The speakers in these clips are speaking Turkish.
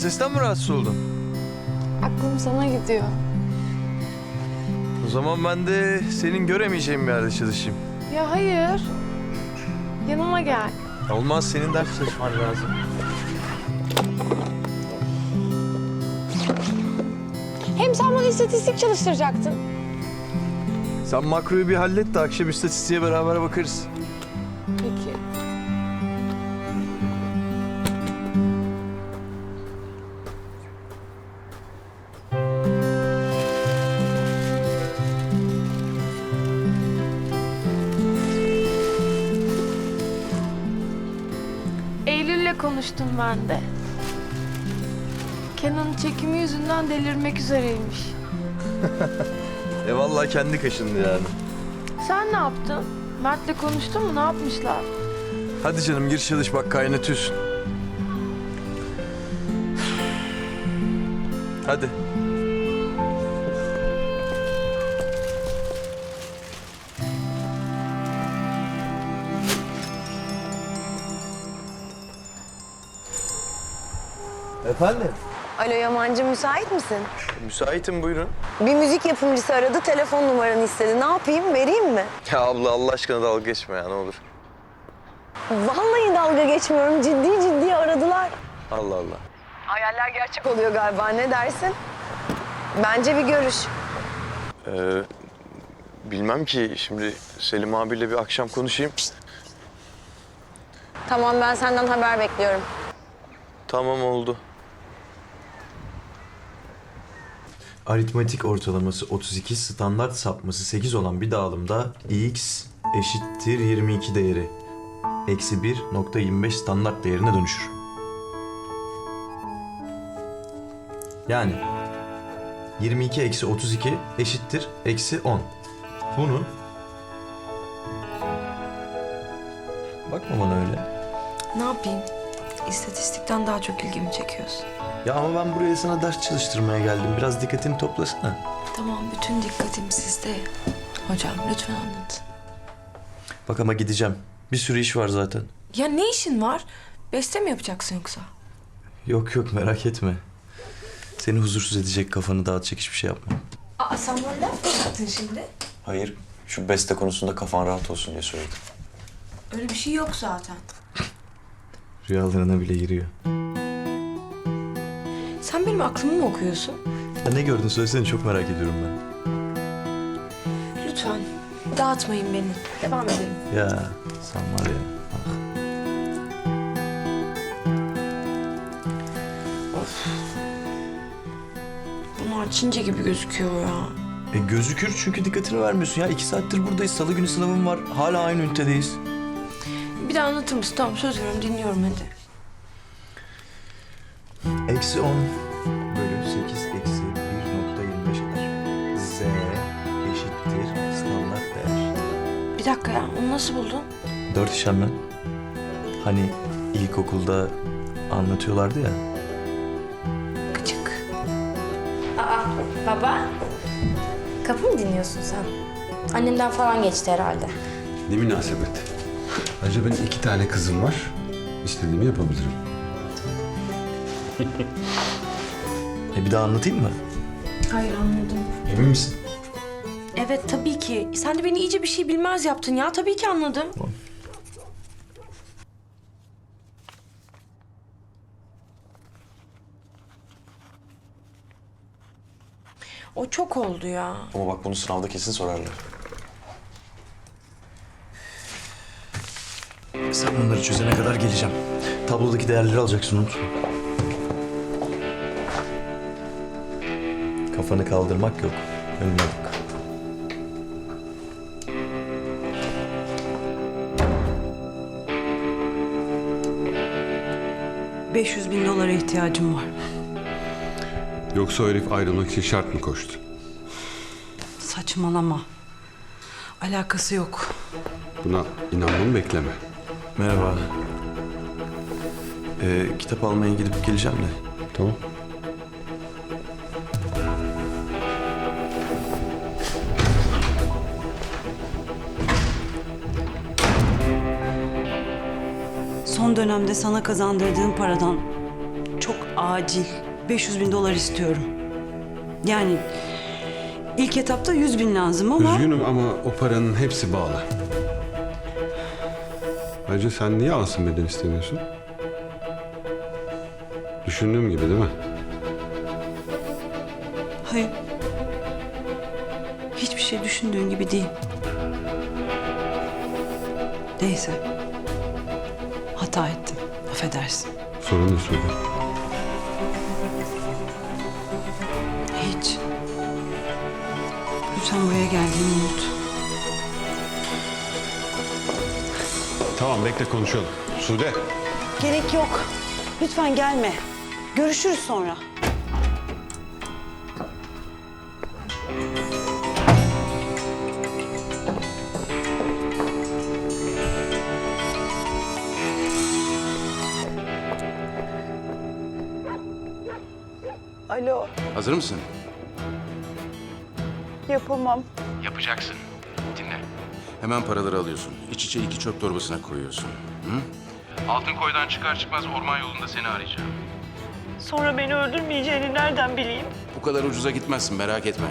sesten mi rahatsız oldun? Aklım sana gidiyor. O zaman ben de senin göremeyeceğin bir yerde çalışayım. Ya hayır. Yanıma gel. Olmaz senin ders çalışman lazım. Hem sen bana istatistik çalıştıracaktın. Sen makroyu bir hallet de akşam istatistiğe beraber bakarız. Konuştum ben de. Kenan'ın çekimi yüzünden delirmek üzereymiş. E vallahi kendi kaşındı yani. Sen ne yaptın? Mert'le konuştun mu? Ne yapmışlar? Hadi canım gir çalış bak kaynatıyorsun. Hadi. Efendim? Alo Yamancı müsait misin? Müsaitim buyurun. Bir müzik yapımcısı aradı, telefon numaranı istedi. Ne yapayım, vereyim mi? Ya abla Allah aşkına dalga geçme ya ne olur. Vallahi dalga geçmiyorum, ciddi ciddi aradılar. Allah Allah. Hayaller gerçek oluyor galiba, ne dersin? Bence bir görüş. Ee, bilmem ki şimdi Selim abiyle bir akşam konuşayım. Tamam, ben senden haber bekliyorum. Tamam oldu. Aritmetik ortalaması 32, standart sapması 8 olan bir dağılımda x eşittir 22 değeri. Eksi 1.25 standart değerine dönüşür. Yani 22 eksi 32 eşittir eksi 10. Bunu Bakma bana öyle. Ne yapayım? İstatistikten daha çok ilgimi çekiyorsun. Ya ama ben buraya sana ders çalıştırmaya geldim. Biraz dikkatini toplasana. Tamam, bütün dikkatim sizde. Hocam lütfen anlat. Bak ama gideceğim. Bir sürü iş var zaten. Ya ne işin var? Beste mi yapacaksın yoksa? Yok yok merak etme. Seni huzursuz edecek, kafanı dağıtacak hiçbir şey yapma. Aa sen mı yaptın şimdi? Hayır, şu beste konusunda kafan rahat olsun diye söyledim. Öyle bir şey yok zaten. Rüyalarına bile giriyor. Sen benim aklımı mı okuyorsun? Ya ne gördün söylesene çok merak ediyorum ben. Lütfen dağıtmayın beni. Devam edelim. Ya sen var ya. ah. Bunlar Çince gibi gözüküyor ya. E gözükür çünkü dikkatini vermiyorsun ya. iki saattir buradayız. Salı günü sınavım var. Hala aynı ünitedeyiz. Bir daha anlatır mısın? Tamam söz veriyorum dinliyorum hadi. Eksi 10 bölü 8 eksi 1.25 eder. Z eşittir standart değer. Bir dakika ya onu nasıl buldun? Dört işlemden. Hani ilkokulda anlatıyorlardı ya. Gıcık. Aa baba. Kapı mı dinliyorsun sen? Annemden falan geçti herhalde. Ne münasebet. Ayrıca benim iki tane kızım var. İstediğimi yapabilirim. E bir daha anlatayım mı? Hayır anladım. Emin misin? Evet tabii ki. Sen de beni iyice bir şey bilmez yaptın ya. Tabii ki anladım. O çok oldu ya. Ama bak bunu sınavda kesin sorarlar. Sen bunları çözene kadar geleceğim. Tablodaki değerleri alacaksın unutma. Kafanı kaldırmak yok. Önüne bak. ...500 bin dolara ihtiyacım var. Yoksa o herif ayrılmak için şart mı koştu? Saçmalama. Alakası yok. Buna inanmamı bekleme. Merhaba. Ee, kitap almaya gidip geleceğim de. Tamam. Son dönemde sana kazandırdığım paradan... acil 500 bin dolar istiyorum. Yani ilk etapta 100 bin lazım ama... Üzgünüm ama o paranın hepsi bağlı. Ayrıca sen niye alsın beden istemiyorsun? Düşündüğüm gibi değil mi? Hayır. Hiçbir şey düşündüğün gibi değil. Neyse. Hata ettim. Affedersin. Sorun ne Sude? Hiç. Lütfen buraya geldiğini unut. Tamam bekle konuşalım. Sude. Gerek yok. Lütfen gelme. Görüşürüz sonra. Alo, Hazır mısın? yapamam. Yapacaksın. Hemen paraları alıyorsun. İç içe iki çöp torbasına koyuyorsun. Hı? Altın koydan çıkar çıkmaz orman yolunda seni arayacağım. Sonra beni öldürmeyeceğini nereden bileyim? Bu kadar ucuza gitmezsin merak etme.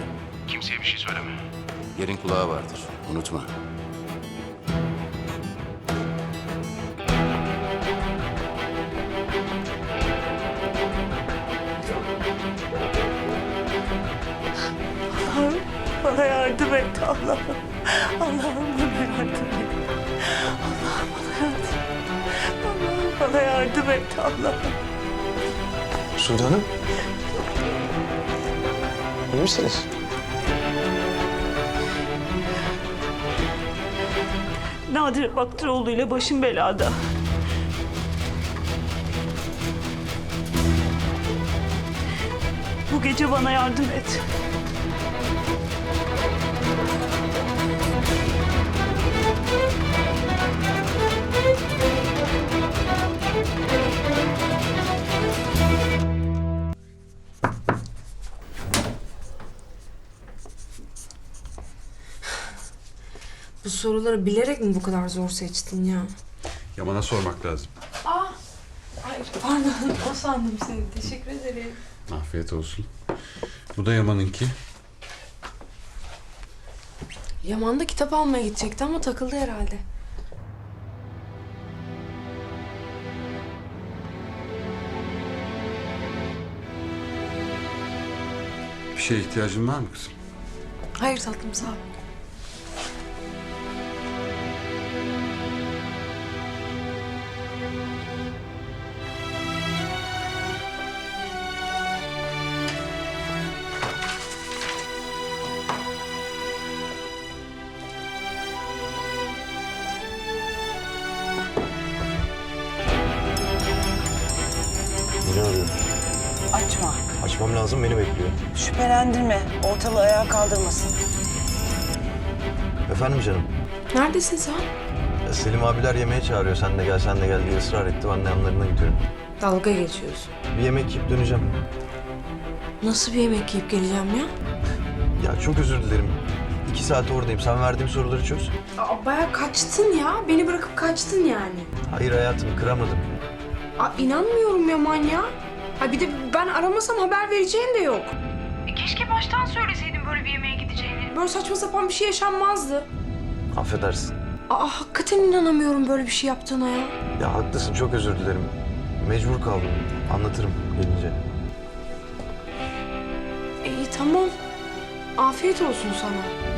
Kimseye bir şey söyleme. Yerin kulağı vardır. Unutma. Allah'ım yardım et. Allah'ım bana yardım et. Allah'ım bana yardım et Allah'ım. Sude Hanım. İyi misiniz? Nadir Baktıroğlu ile başım belada. Bu gece bana yardım et. Bu soruları bilerek mi bu kadar zor seçtin ya? Yaman'a sormak lazım. Ay pardon o sandım seni. Teşekkür ederim. Afiyet olsun. Bu da Yaman'ınki. Yaman da kitap almaya gidecekti ama takıldı herhalde. Bir şeye ihtiyacın var mı kızım? Hayır tatlım sağ ol. Açmam lazım beni bekliyor. Şüphelendirme. Ortalığı ayağa kaldırmasın. Efendim canım. Neredesin sen? Ya Selim abiler yemeğe çağırıyor. Sen de gel sen de gel diye ısrar etti. Ben de yanlarına gidiyorum. Dalga geçiyorsun. Bir yemek yiyip döneceğim. Nasıl bir yemek yiyip geleceğim ya? Ya çok özür dilerim. İki saat oradayım. Sen verdiğim soruları çöz. Aa, bayağı kaçtın ya. Beni bırakıp kaçtın yani. Hayır hayatım kıramadım. Aa, inanmıyorum ya. Ha bir de ben aramasam haber vereceğin de yok. E, Keşke baştan söyleseydin böyle bir yemeğe gideceğini. Böyle saçma sapan bir şey yaşanmazdı. Affedersin. Aa hakikaten inanamıyorum böyle bir şey yaptığına ya. Ya haklısın çok özür dilerim. Mecbur kaldım. Anlatırım gelince. İyi tamam. Afiyet olsun sana.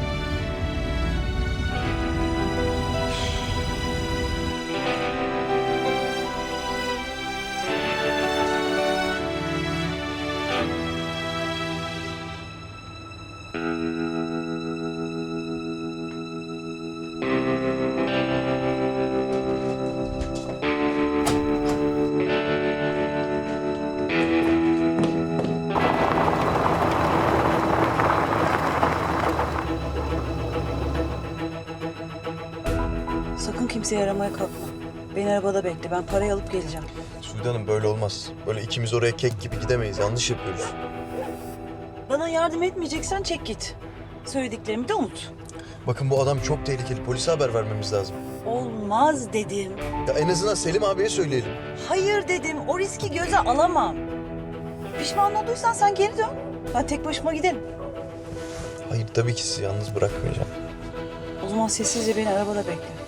Kimseyi aramaya kalkma. Beni arabada bekle. Ben parayı alıp geleceğim. Sude Hanım böyle olmaz. Böyle ikimiz oraya kek gibi gidemeyiz. Yanlış yapıyoruz. Bana yardım etmeyeceksen çek git. Söylediklerimi de unut. Bakın bu adam çok tehlikeli. Polise haber vermemiz lazım. Olmaz dedim. Ya en azından Selim abiye söyleyelim. Hayır dedim. O riski göze alamam. Pişman olduysan sen geri dön. Ben tek başıma giderim. Hayır tabii ki sizi yalnız bırakmayacağım. O zaman sessizce beni arabada bekle.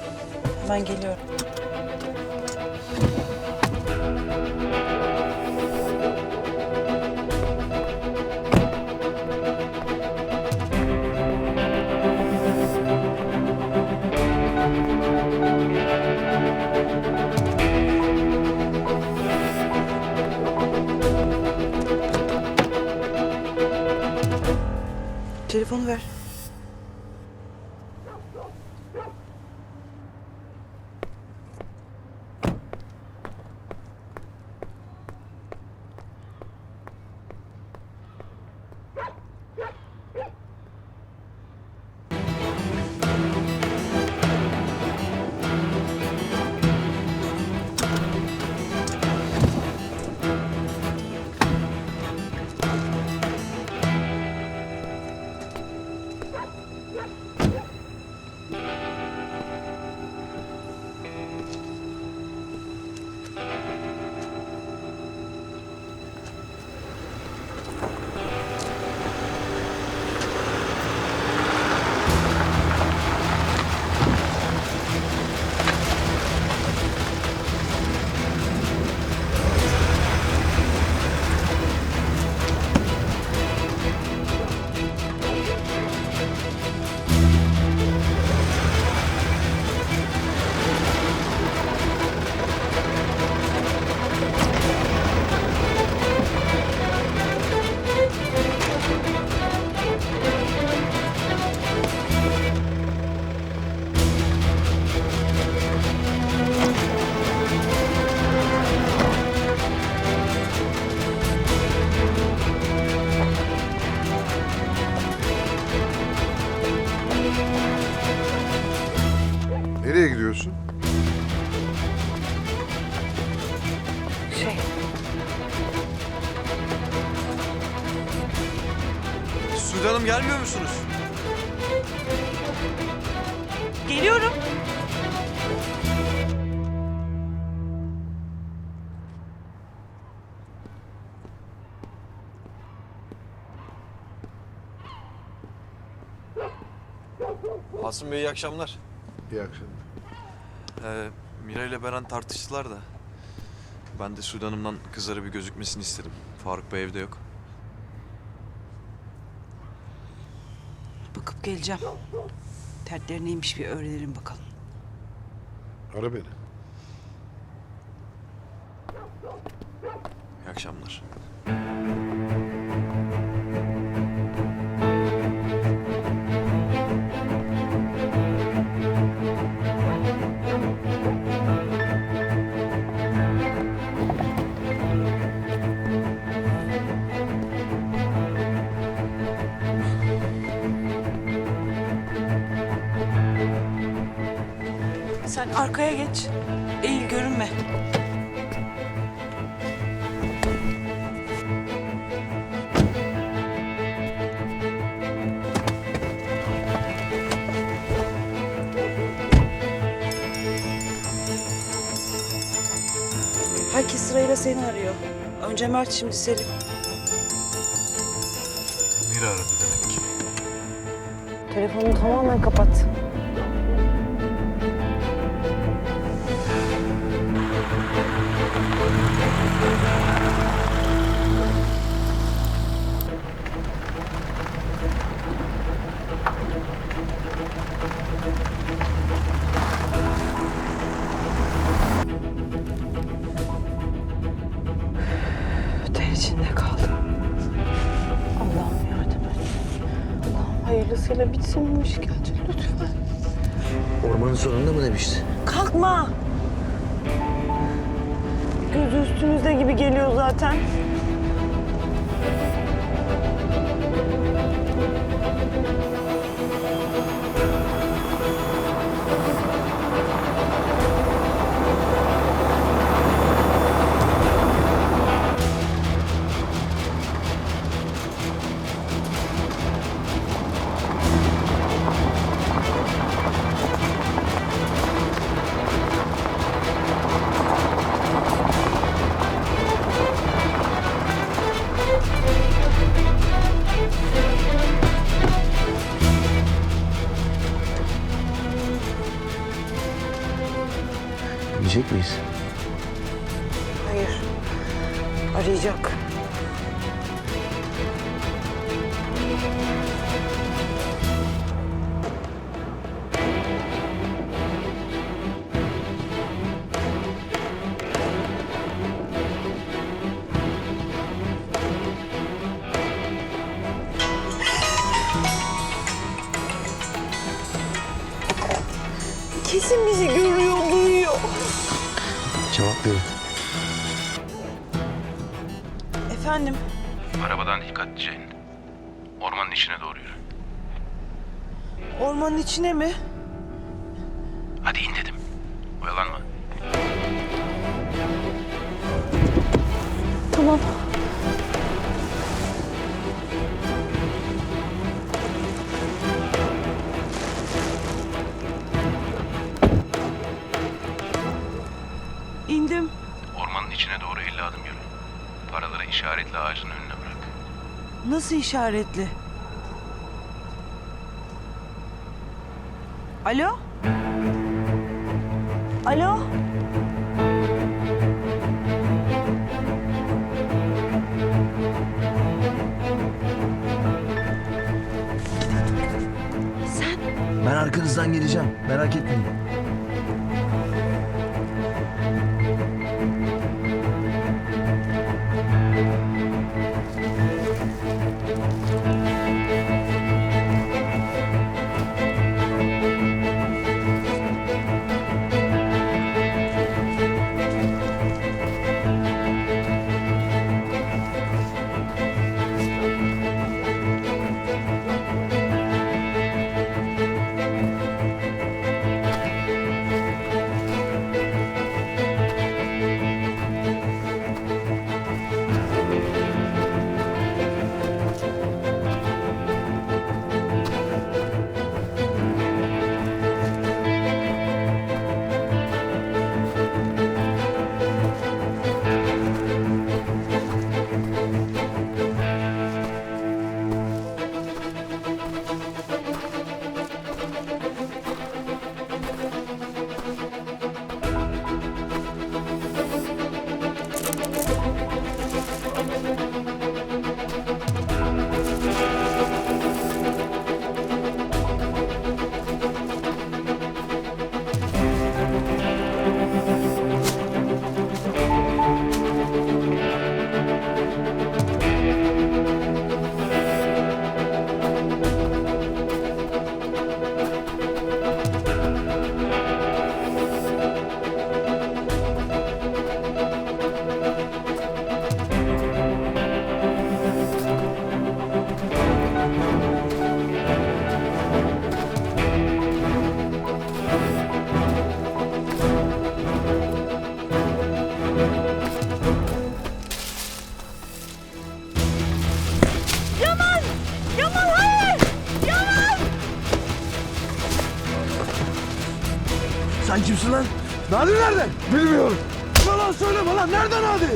Hemen geliyorum. Geliyorum. Asım Bey iyi akşamlar. İyi akşamlar. Ee, Mira ile Beren tartıştılar da. Ben de Sude Hanım'dan kızlara bir gözükmesini istedim. Faruk Bey evde yok. Bakıp geleceğim. Dertleri neymiş bir öğrenelim bakalım. Ara beni. İyi akşamlar. Sen arkaya geç. Eğil görünme. Herkes sırayla seni arıyor. Önce Mert, şimdi Selim. Mira aradı demek ki. Telefonunu tamamen kapat. Ter içinde kaldım. Allah'ım yardım et. Allah'ım hayırlısıyla bitsin bu işkence lütfen. Ormanın sonunda mı demişti? Kalkma. Geliyor zaten. İçine mi? Hadi in dedim. Oyalanma. Tamam. İndim. Ormanın içine doğru 50 adım yürü. Paraları işaretle ağacın önüne bırak. Nasıl işaretli? Alo?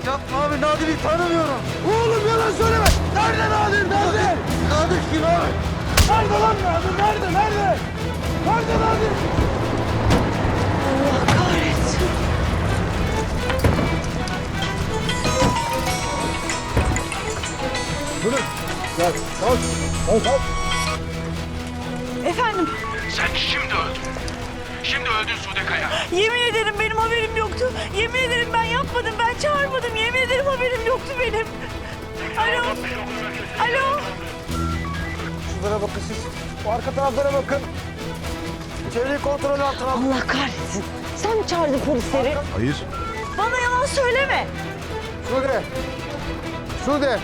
Yapma abi. Nadi'yi tanımıyorum. Oğlum yalan söyleme. Nerede Nadi? Nerede? Nadi kim abi? Nerede lan Nadi? Nerede? Nerede? Nerede Nadi? Allah kahretsin. Gel. Kalk. Kalk kalk. Alo. Alo. Şunlara bakın siz. O arka taraflara bakın. Çevreyi kontrol altına alın. Allah kahretsin. Sen mi çağırdın polisleri? Hayır. Bana yalan söyleme. Sude. Sude.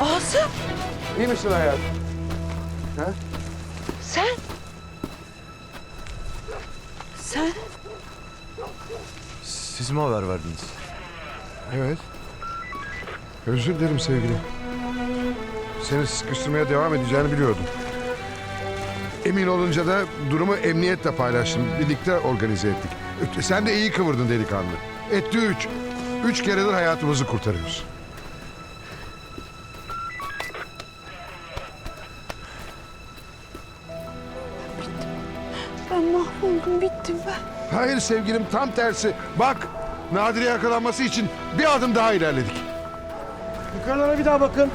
Asım, İyi misin hayatım? sen? Sen? Siz mi haber verdiniz? Evet. Özür dilerim sevgilim. Seni sıkıştırmaya devam edeceğini biliyordum. Emin olunca da durumu emniyetle paylaştım. Birlikte organize ettik. Sen de iyi kıvırdın delikanlı. Etti üç. Üç keredir hayatımızı kurtarıyoruz. Ben mahvoldum, bittim ben. Hayır sevgilim tam tersi. Bak Nadire yakalanması için bir adım daha ilerledik. Yukarılara bir daha bakın.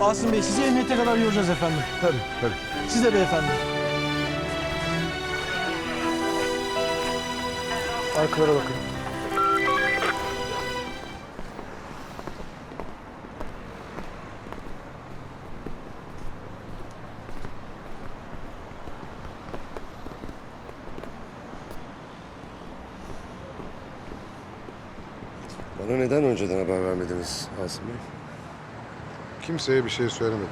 Asım Bey sizi emniyete kadar yoracağız efendim. Tabii tabii. Siz de beyefendi. Arkalara bakın. Neden önceden haber vermediniz Asım Bey? Kimseye bir şey söylemedim.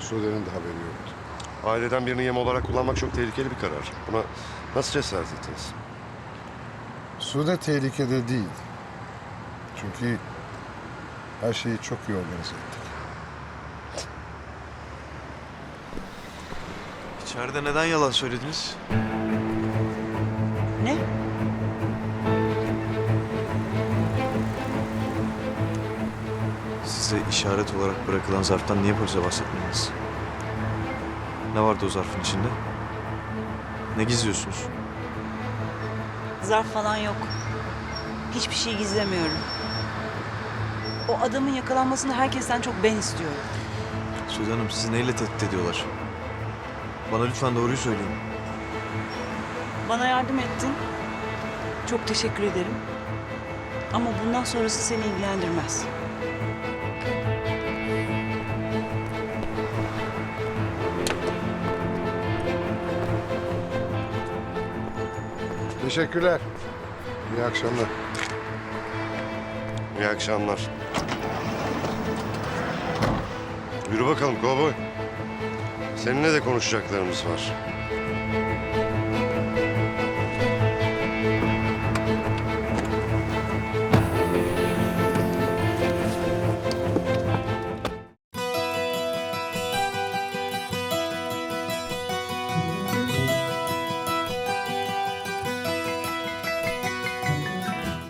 Sude'nin de haberi yoktu. Aileden birini yem olarak kullanmak çok tehlikeli bir karar. Buna nasıl cesaret ettiniz? Sude tehlikede değil. Çünkü her şeyi çok iyi organize ettik. İçeride neden yalan söylediniz? Size işaret olarak bırakılan zarftan niye polise bahsetmediniz? Ne vardı o zarfın içinde? Ne gizliyorsunuz? Zarf falan yok. Hiçbir şey gizlemiyorum. O adamın yakalanmasını herkesten çok ben istiyorum. Sude Hanım sizi neyle tehdit ediyorlar? Bana lütfen doğruyu söyleyin. Bana yardım ettin. Çok teşekkür ederim. Ama bundan sonrası seni ilgilendirmez. Teşekkürler. İyi akşamlar. İyi akşamlar. Yürü bakalım kovboy. Seninle de konuşacaklarımız var.